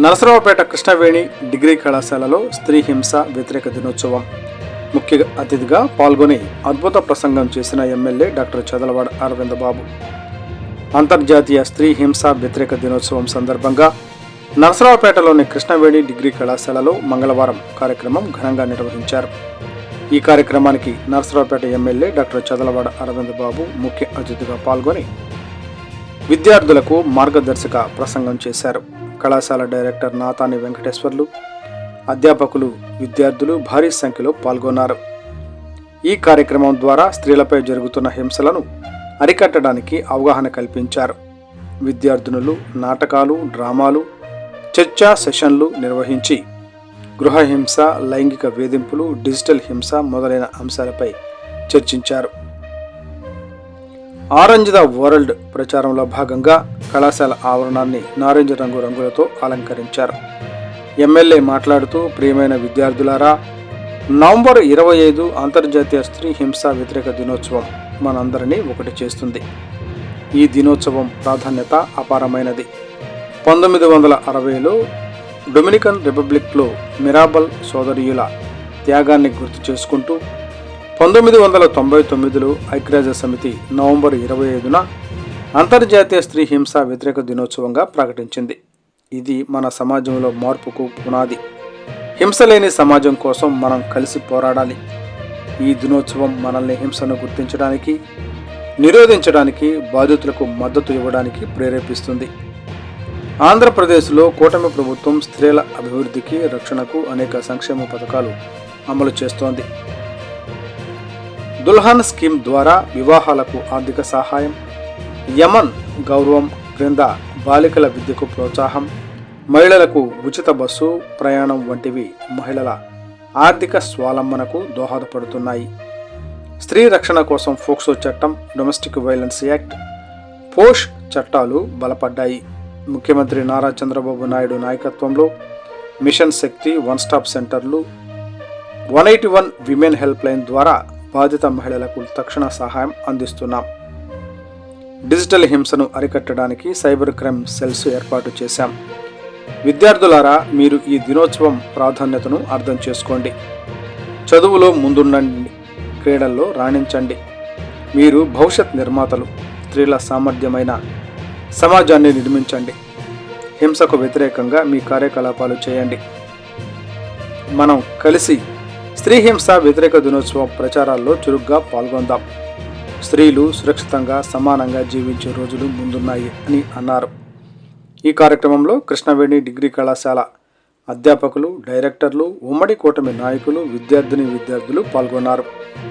Narasaraopet Krishnaveni degree కళాశాలలో స్త్రీ హింస వ్యతిరేక దినోత్సవం ముఖ్య అతిథిగా పాల్గొని అద్భుత ప్రసంగం చేసిన ఎమ్మెల్యే డాక్టర్ చదలవాడ అరవింద బాబు. అంతర్జాతీయ స్త్రీ హింస వ్యతిరేక దినోత్సవం సందర్భంగా నరసరావుపేటలోని కృష్ణవేణి డిగ్రీ కళాశాలలో మంగళవారం కార్యక్రమం ఘనంగా నిర్వహించారు. ఈ కార్యక్రమానికి నరసరావుపేట ఎమ్మెల్యే డాక్టర్ చదలవాడ అరవింద బాబు ముఖ్య అతిథిగా పాల్గొని విద్యార్థులకు మార్గదర్శక ప్రసంగం చేశారు. కళాశాల డైరెక్టర్ నాతాని వెంకటేశ్వర్లు అధ్యాపకులు విద్యార్థులు భారీ సంఖ్యలో పాల్గొన్నారు. ఈ కార్యక్రమం ద్వారా స్త్రీలపై జరుగుతున్న హింసలను అరికట్టడానికి అవగాహన కల్పించారు. విద్యార్థినులు నాటకాలు డ్రామాలు చర్చా సెషన్లు నిర్వహించి గృహ హింస లైంగిక వేధింపులు డిజిటల్ హింస మొదలైన అంశాలపై చర్చించారు. ఆరెంజ్ ద వరల్డ్ ప్రచారంలో భాగంగా కళాశాల ఆవరణాన్ని నారింజ రంగు రంగులతో అలంకరించారు. ఎమ్మెల్యే మాట్లాడుతూ ప్రియమైన విద్యార్థులారా నవంబర్ ఇరవై ఐదు అంతర్జాతీయ స్త్రీ హింసా వ్యతిరేక దినోత్సవం మనందరినీ ఒకటి చేస్తుంది. ఈ దినోత్సవం ప్రాధాన్యత అపారమైనది. పంతొమ్మిది వందల అరవైలో డొమినికన్ రిపబ్లిక్లో మిరాబల్ సోదరీయుల త్యాగాన్ని గుర్తు చేసుకుంటూ పంతొమ్మిది వందల తొంభై తొమ్మిదిలో ఐక్యరాజ్య సమితి నవంబర్ ఇరవై ఐదున అంతర్జాతీయ స్త్రీ హింస వ్యతిరేక దినోత్సవంగా ప్రకటించింది. ఇది మన సమాజంలో మార్పుకు పునాది. హింస లేని సమాజం కోసం మనం కలిసి పోరాడాలి. ఈ దినోత్సవం మనల్ని హింసను గుర్తించడానికి నిరోధించడానికి బాధితులకు మద్దతు ఇవ్వడానికి ప్రేరేపిస్తుంది. ఆంధ్రప్రదేశ్లో కూటమి ప్రభుత్వం స్త్రీల అభివృద్ధికి రక్షణకు అనేక సంక్షేమ పథకాలు అమలు చేస్తోంది. దుల్హన్ స్కీమ్ ద్వారా వివాహాలకు ఆర్థిక సహాయం యమన్ గౌరవం క్రింద బాలికల విద్యకు ప్రోత్సాహం మహిళలకు ఉచిత బస్సు ప్రయాణం వంటివి మహిళల ఆర్థిక స్వాలంబనకు దోహదపడుతున్నాయి. స్త్రీ రక్షణ కోసం ఫోక్సో చట్టం డొమెస్టిక్ వైలెన్స్ యాక్ట్ పోష్ చట్టాలు బలపడ్డాయి. ముఖ్యమంత్రి నారా చంద్రబాబు నాయుడు నాయకత్వంలో మిషన్ శక్తి వన్ స్టాప్ సెంటర్లు one eighty one women helpline ద్వారా బాధిత మహిళలకు తక్షణ సహాయం అందిస్తున్నాం. డిజిటల్ హింసను అరికట్టడానికి సైబర్ క్రైమ్ సెల్స్ ఏర్పాటు చేశాం. విద్యార్థులారా మీరు ఈ దినోత్సవం ప్రాధాన్యతను అర్థం చేసుకోండి. చదువులో ముందుండండి క్రీడల్లో రాణించండి. మీరు భవిష్యత్ నిర్మాతలు స్త్రీల సామర్థ్యమైన సమాజాన్ని నిర్మించండి. హింసకు వ్యతిరేకంగా మీ కార్యకలాపాలు చేయండి. మనం కలిసి స్త్రీ హింస వ్యతిరేక దినోత్సవం ప్రచారాల్లో చురుగ్గా పాల్గొందాం. స్త్రీలు సురక్షితంగా సమానంగా జీవించే రోజులు ముందున్నాయి అని అన్నారు. ఈ కార్యక్రమంలో కృష్ణవేణి డిగ్రీ కళాశాల అధ్యాపకులు డైరెక్టర్లు ఉమ్మడి కూటమి నాయకులు విద్యార్థిని విద్యార్థులు పాల్గొన్నారు.